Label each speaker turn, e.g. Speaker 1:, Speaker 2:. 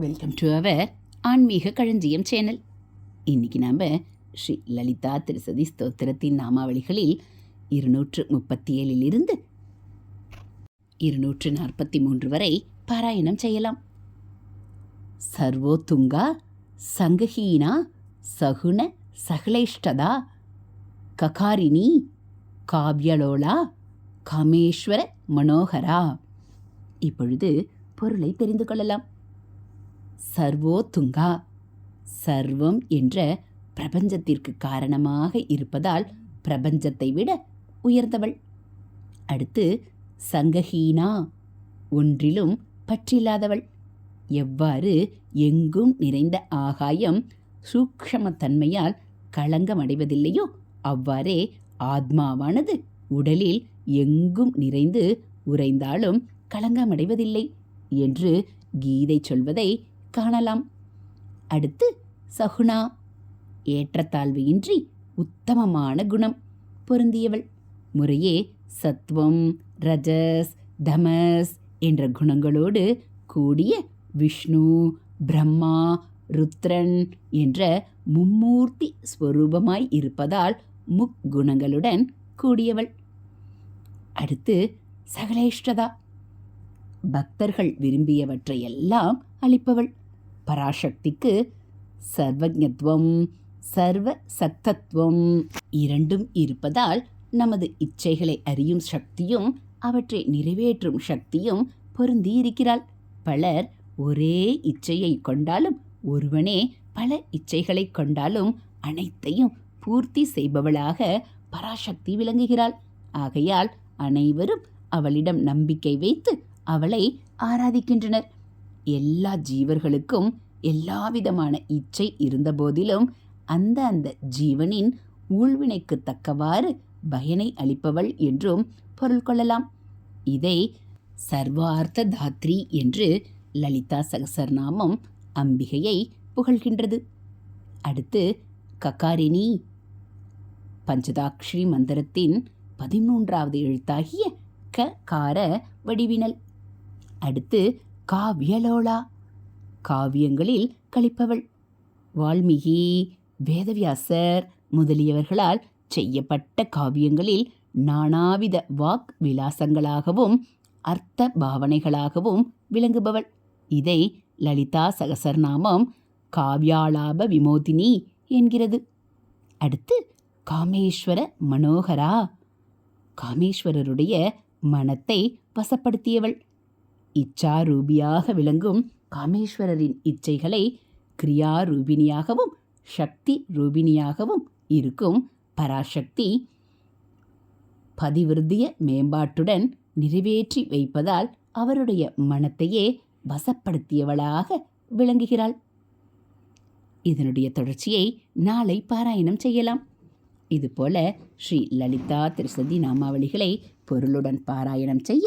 Speaker 1: Welcome to our ஆன்மீக களஞ்சியம் channel இன்னைக்கு நாம் ஸ்ரீ லலிதா திருசதி ஸ்தோத்திரத்தின் நாமாவளிகளில் இருநூற்று முப்பத்தி ஏழிலிருந்து இருநூற்று நாற்பத்தி மூன்று வரை பாராயணம் செய்யலாம். சர்வோத்துங்கா சங்கஹீனா சகுண சகலேஷ்டதா ககாரிணி காவ்யலோலா காமேஸ்வர மனோகரா. இப்பொழுது பொருளை தெரிந்து கொள்ளலாம். சர்வோத்துங்கா சர்வம் என்ற பிரபஞ்சத்திற்கு காரணமாக இருப்பதால் பிரபஞ்சத்தை விட உயர்ந்தவள். அடுத்து சங்கஹீனா ஒன்றிலும் பற்றில்லாதவள். எவ்வாறு எங்கும் நிறைந்த ஆகாயம் சூக்ஷமத்தன்மையால் களங்கமடைவதில்லையோ அவ்வாறே ஆத்மாவானது உடலில் எங்கும் நிறைந்து உறைந்தாலும் களங்கமடைவதில்லை என்று கீதை சொல்வதை காணலாம். அடுத்து சகுணா ஏற்றத்தாழ்வு இன்றி உத்தமமான குணம் பொருந்தியவள். முறையே சத்வம் ரஜஸ் தமஸ் என்ற குணங்களோடு கூடிய விஷ்ணு பிரம்மா ருத்ரன் என்ற மும்மூர்த்தி ஸ்வரூபமாய் இருப்பதால் முக்குணங்களுடன் கூடியவள். அடுத்து சகலேஷ்டதா. பக்தர்கள் விரும்பியவற்றையெல்லாம் அளிப்பவள். பராசக்திக்கு சர்வஜத்வம் சர்வ சக்தத்துவம் இரண்டும் இருப்பதால் நமது இச்சைகளை அறியும் சக்தியும் அவற்றை நிறைவேற்றும் சக்தியும் பொருந்தி இருக்கிறாள் பலர் ஒரே இச்சையை கொண்டாலும் ஒருவனே பல இச்சைகளை கொண்டாலும் அனைத்தையும் பூர்த்தி செய்பவளாக பராசக்தி விளங்குகிறாள். ஆகையால் அனைவரும் அவளிடம் நம்பிக்கை வைத்து அவளை ஆராதிக்கின்றனர். எல்லா ஜீவர்களுக்கும் எல்லாவிதமான இச்சை இருந்தபோதிலும் அந்த அந்த ஜீவனின் ஊழ்வினைக்கு தக்கவாறு பயனை அளிப்பவள் என்றும் பொருள் கொள்ளலாம். இதை சர்வார்த்த தாத்ரி என்று லலிதா சகசர்நாமம் அம்பிகையை புகழ்கின்றது. அடுத்து ககாரிணி. பஞ்சதாக்ஷரி மந்திரத்தின் பதிமூன்றாவது எழுத்தாகிய க கார வடிவினல். அடுத்து காவியலோலா. காவியங்களில் கழிப்பவள் வால்மீகி வேதவியாசர் முதலியவர்களால் செய்யப்பட்ட காவியங்களில் நானாவித வாக் விலாசங்களாகவும் அர்த்த பாவனைகளாகவும் விளங்குபவள். இதை லலிதா சகசர்நாமம் காவ்யாலாப விமோதினி என்கிறது. அடுத்து காமேஸ்வர மனோகரா. காமேஸ்வரருடைய மனத்தை வசப்படுத்தியவள். இச்சாரூபியாக விளங்கும் காமேஸ்வரரின் இச்சைகளை கிரியாரூபினியாகவும் சக்தி ரூபினியாகவும் இருக்கும் பராசக்தி பதிவிருத்திய மேம்பாட்டுடன் நிறைவேற்றி வைப்பதால் அவருடைய மனத்தையே வசப்படுத்தியவளாக விளங்குகிறாள். இதனுடைய தொடர்ச்சியை நாளை பாராயணம் செய்யலாம். இதுபோல ஸ்ரீ லலிதா திருசதி நாமாவளிகளை பொருளுடன் பாராயணம் செய்ய